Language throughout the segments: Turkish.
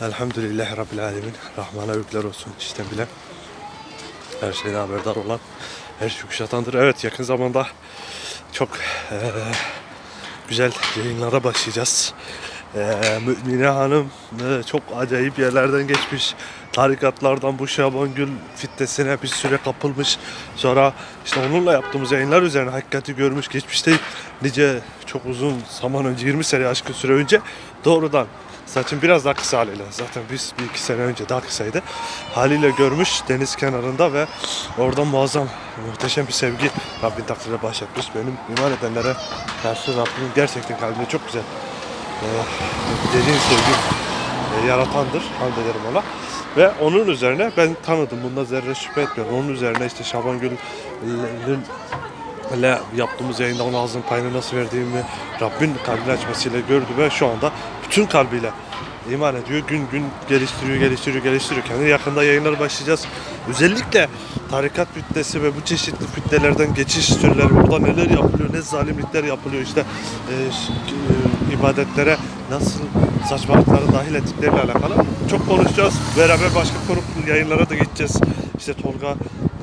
Elhamdülillahi Rabbil Alemin. Rahmana övgüler olsun işten bilen. Her şeyden haberdar olan. Her şey kuşatandır. Evet yakın zamanda çok eee, güzel yayınlara başlayacağız. Eee Mümine Hanım eee, çok acayip yerlerden geçmiş. Tarikatlardan bu Şabangül fitnesine bir süre kapılmış. Sonra işte onunla yaptığımız yayınlar üzerine hakikati görmüş. Geçmişte nice çok uzun zaman önce 20 sene aşkın süre önce doğrudan Saçım biraz daha kısa haliyle. Zaten biz bir iki sene önce daha kısaydı. Haliyle görmüş deniz kenarında ve oradan muazzam, muhteşem bir sevgi Rabbin takdirine bahşetmiş. Benim iman edenlere karşı Rabbim gerçekten kalbinde çok güzel e, derin sevgi e, yaratandır. Hamd ederim ona. Ve onun üzerine ben tanıdım. Bunda zerre şüphe etmiyorum. Onun üzerine işte Şaban Gül'ün ile yaptığımız yayında ona ağzının payını nasıl verdiğimi Rabbin kalbini açmasıyla gördü ve şu anda bütün kalbiyle iman ediyor. Gün gün geliştiriyor, geliştiriyor, geliştiriyor. Kendini yakında yayınlar başlayacağız. Özellikle tarikat fütnesi ve bu çeşitli fütnelerden geçiş türleri burada neler yapılıyor, ne zalimlikler yapılıyor işte e, e, ibadetlere nasıl saçmalıkları dahil ettikleriyle alakalı çok konuşacağız. Beraber başka konuk yayınlara da gideceğiz. İşte Tolga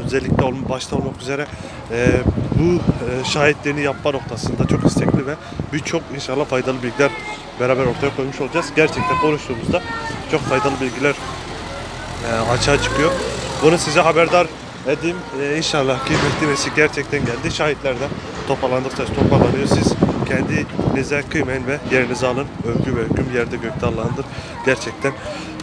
özellikle başta olmak üzere e, bu e, şahitliğini yapma noktasında çok istekli ve birçok inşallah faydalı bilgiler beraber ortaya koymuş olacağız. Gerçekten konuştuğumuzda çok faydalı bilgiler e, açığa çıkıyor. Bunu size haberdar edeyim. E, inşallah kıymetli vesik gerçekten geldi. Şahitler de toparlandıkça toparlanıyor. Siz kendinize kıymayın ve yerinize alın. Övgü ve hüküm yerde gökte Allah'ındır. Gerçekten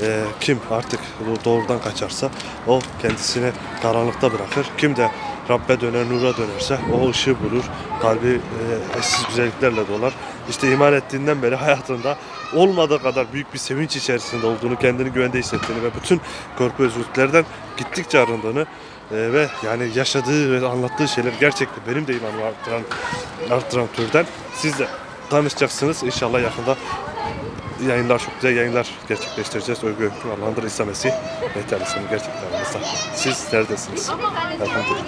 e, kim artık doğrudan kaçarsa o kendisini karanlıkta bırakır. Kim de Rabbe döner, nura dönerse o ışığı bulur. Kalbi e, eşsiz güzelliklerle dolar. İşte iman ettiğinden beri hayatında olmadığı kadar büyük bir sevinç içerisinde olduğunu, kendini güvende hissettiğini ve bütün korku ve üzüntülerden gittikçe arındığını e, ve yani yaşadığı ve anlattığı şeyler gerçekten benim de imanımı arttıran, arttıran türden. Siz de tanışacaksınız inşallah yakında yayınlar çok güzel yayınlar gerçekleştireceğiz. Övgü Allah'ındır İsa Mesih ve Teala'sının gerçekten. Siz neredesiniz? Elhamdülillah.